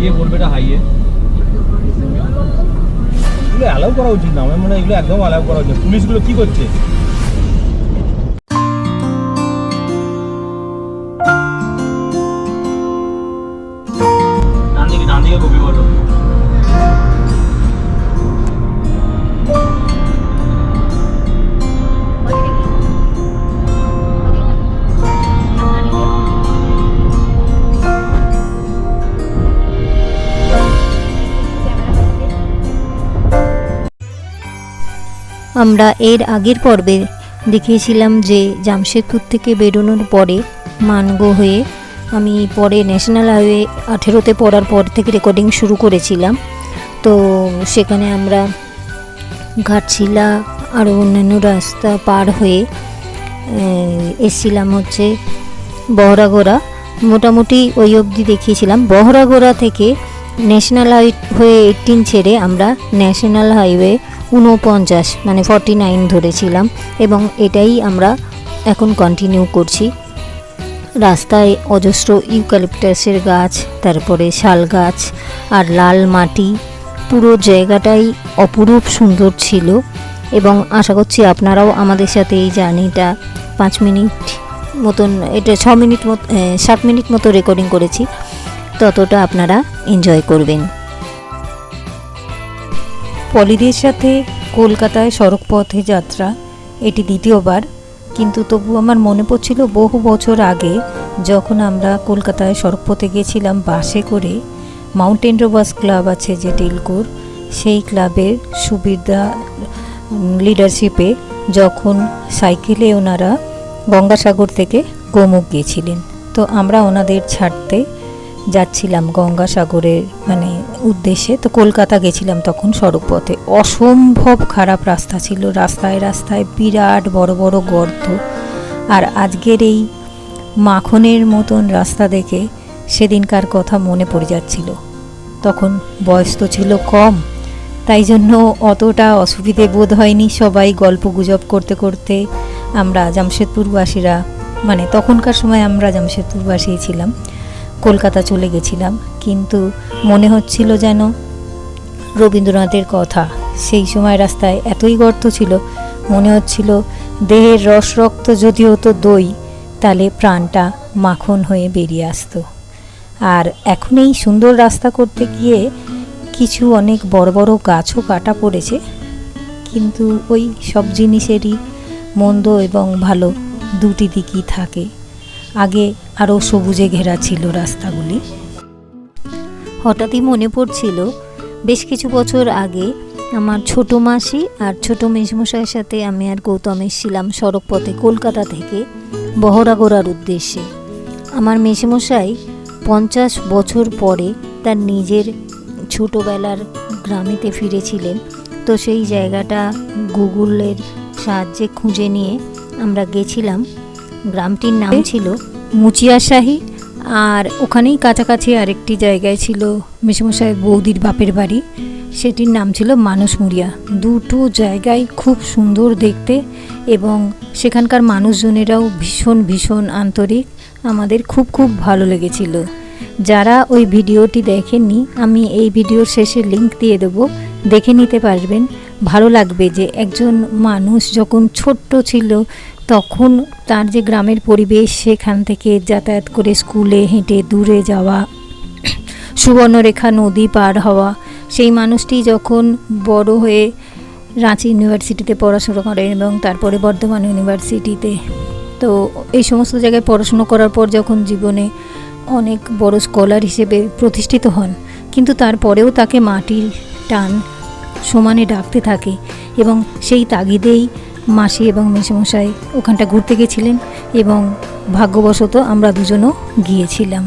কে বলবে এটা হাইয়ে এগুলো অ্যালাউ করা উচিত না। আমার মনে হয় এগুলো একদম অ্যালাউ করা উচিত। পুলিশগুলো কি করছে? আমরা এর আগের পর্বে দেখিয়েছিলাম যে জামশেদপুর থেকে বেরোনোর পরে মানগো হয়ে আমি পরে ন্যাশনাল হাইওয়ে আঠেরোতে পড়ার পর থেকে রেকর্ডিং শুরু করেছিলাম। তো সেখানে আমরা ঘাটশিলা আরও অন্যান্য রাস্তা পার হয়ে এসছিলাম হচ্ছে বহরাগোড়া। মোটামুটি ওই অবধি দেখিয়েছিলাম। বহরাগোড়া থেকে ন্যাশনাল হাইওয়ে এইটিন ছেড়ে আমরা ন্যাশনাল হাইওয়ে উনপঞ্চাশ মানে ফর্টি নাইন ধরেছিলাম এবং এটাই আমরা এখন কন্টিনিউ করছি। রাস্তায় অজস্র ইউক্যালিপটাসের গাছ, তারপরে শাল গাছ আর লাল মাটি, পুরো জায়গাটাই অপরূপ সুন্দর ছিল এবং আশা করছি আপনারাও আমাদের সাথে এই জার্নিটা পাঁচ মিনিট মতন, এটা ছ মিনিট মতো সাত মিনিট মতো রেকর্ডিং করেছি। ততটা আপনারা এনজয় করবেন। পলিদের সাথে কলকাতায় সড়ক পথে যাত্রা, এটি দ্বিতীয়বার। কিন্তু তবু আমার মনে পড়ছিল বহু বছর আগে যখন আমরা কলকাতায় সড়ক পথে গেছিলাম বাসে করে, মাউন্টেন রোবাস ক্লাব আছে যে টেলকোর, সেই ক্লাবের সুবিধা লিডারশিপে যখন সাইকেলে ওনারা গঙ্গাসাগর থেকে গোমুখ গিয়েছিলেন তো আমরা ওনাদের ছাড়তে যাচ্ছিলাম গঙ্গাসাগরের মানে উদ্দেশ্যে। তো কলকাতা গেছিলাম তখন সড়ক পথে অসম্ভব খারাপ রাস্তা ছিল। রাস্তায় রাস্তায় বিরাট বড় বড় গর্ত। আর আজকের এই মাখনের মতন রাস্তা দেখে সেদিনকার কথা মনে পড়ে যাচ্ছিল। তখন বয়স তো ছিল কম। তাই জন্য অতটা অসুবিধে বোধ হয়নি সবাই গল্প গুজব করতে করতে। আমরা জামশেদপুরবাসীরা মানে তখনকার সময় আমরা জামশেদপুরবাসী ছিলাম। কলকাতা চলে গেছিলাম, কিন্তু মনে হচ্ছিল যেন রবীন্দ্রনাথের কথা। সেই সময় রাস্তায় এতই গর্ত ছিল, মনে হচ্ছিল দেহের রস রক্ত যদি হতো দই তাহলে প্রাণটা মাখন হয়ে বেরিয়ে আসতো। আর এখন এই সুন্দর রাস্তা করতে গিয়ে কিছু অনেক বড় বড় গাছও কাটা পড়েছে, কিন্তু ওই সব জিনিসেরই মন্দ এবং ভালো দুটি দিকই থাকে। আগে আরও সবুজে ঘেরা ছিল রাস্তাগুলি। হঠাৎই মনে পড়ছিল, বেশ কিছু বছর আগে আমার ছোটো মাসি আর ছোটো মেশমশাইয়ের সাথে আমি আর গৌতম এসেছিলাম সড়ক পথে কলকাতা থেকে বহরাগোড়ার উদ্দেশ্যে। আমার মেশমশাই পঞ্চাশ বছর পরে তার নিজের ছোটোবেলার গ্রামেতে ফিরেছিলেন, তো সেই জায়গাটা গুগলের সাহায্যে খুঁজে নিয়ে আমরা গেছিলাম। গ্রামটির নাম ছিল মুচিয়াশাহী আর ওখানেই কাছাকাছি আরেকটি জায়গায় ছিল মেসমশাই বৌদির বাপের বাড়ি। সেটির নাম ছিল মানুষমুড়িয়া দুটো জায়গায় খুব সুন্দর দেখতে এবং সেখানকার মানুষজনেরাও ভীষণ ভীষণ আন্তরিক। আমাদের খুব খুব ভালো লেগেছিল। যারা ওই ভিডিওটি দেখেননি আমি এই ভিডিওর শেষে লিংক দিয়ে দেবো। দেখে নিতে পারবেন। ভালো লাগবে যে একজন মানুষ যখন ছোট্ট ছিল তখন তার যে গ্রামের পরিবেশ, সেখান থেকে যাতায়াত করে স্কুলে হেঁটে দূরে যাওয়া, সুবর্ণরেখা নদী পার হওয়া, সেই মানুষটি যখন বড় হয়ে রাঁচি ইউনিভার্সিটিতে পড়াশোনা করেন এবং তারপরে বর্ধমান ইউনিভার্সিটিতে, তো এই সমস্ত জায়গায় পড়াশুনো করার পর যখন জীবনে অনেক বড় স্কলার হিসেবে প্রতিষ্ঠিত হন, কিন্তু তারপরেও তাকে মাটির টান সমানে ডাকতে থাকে এবং সেই তাগিদেই মাসি এবং মেসমশাই ওখানটা ঘুরতে গেছিলেন এবং ভাগ্যবশত আমরা দুজনও গিয়েছিলাম।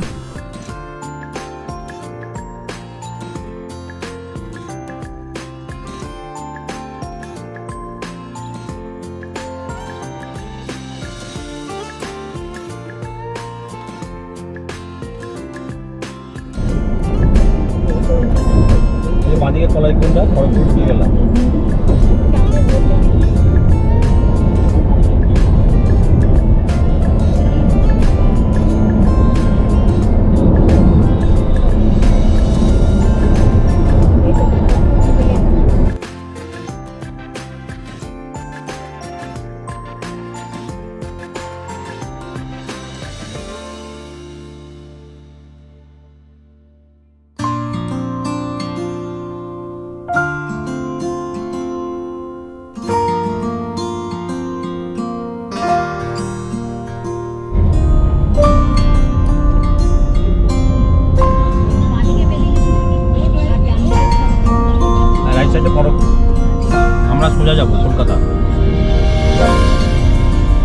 আমরা সোজা যাব, কলকাতা।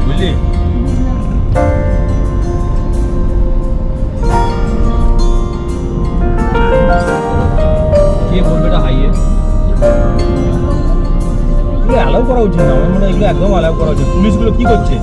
বুঝলি? কে বলবে এটা হাইয়ে এগুলো অ্যালাউ করা উচিত না, আমার মনে হয় এগুলো একদম অ্যালাউ করা উচিত। পুলিশগুলো কী করছে?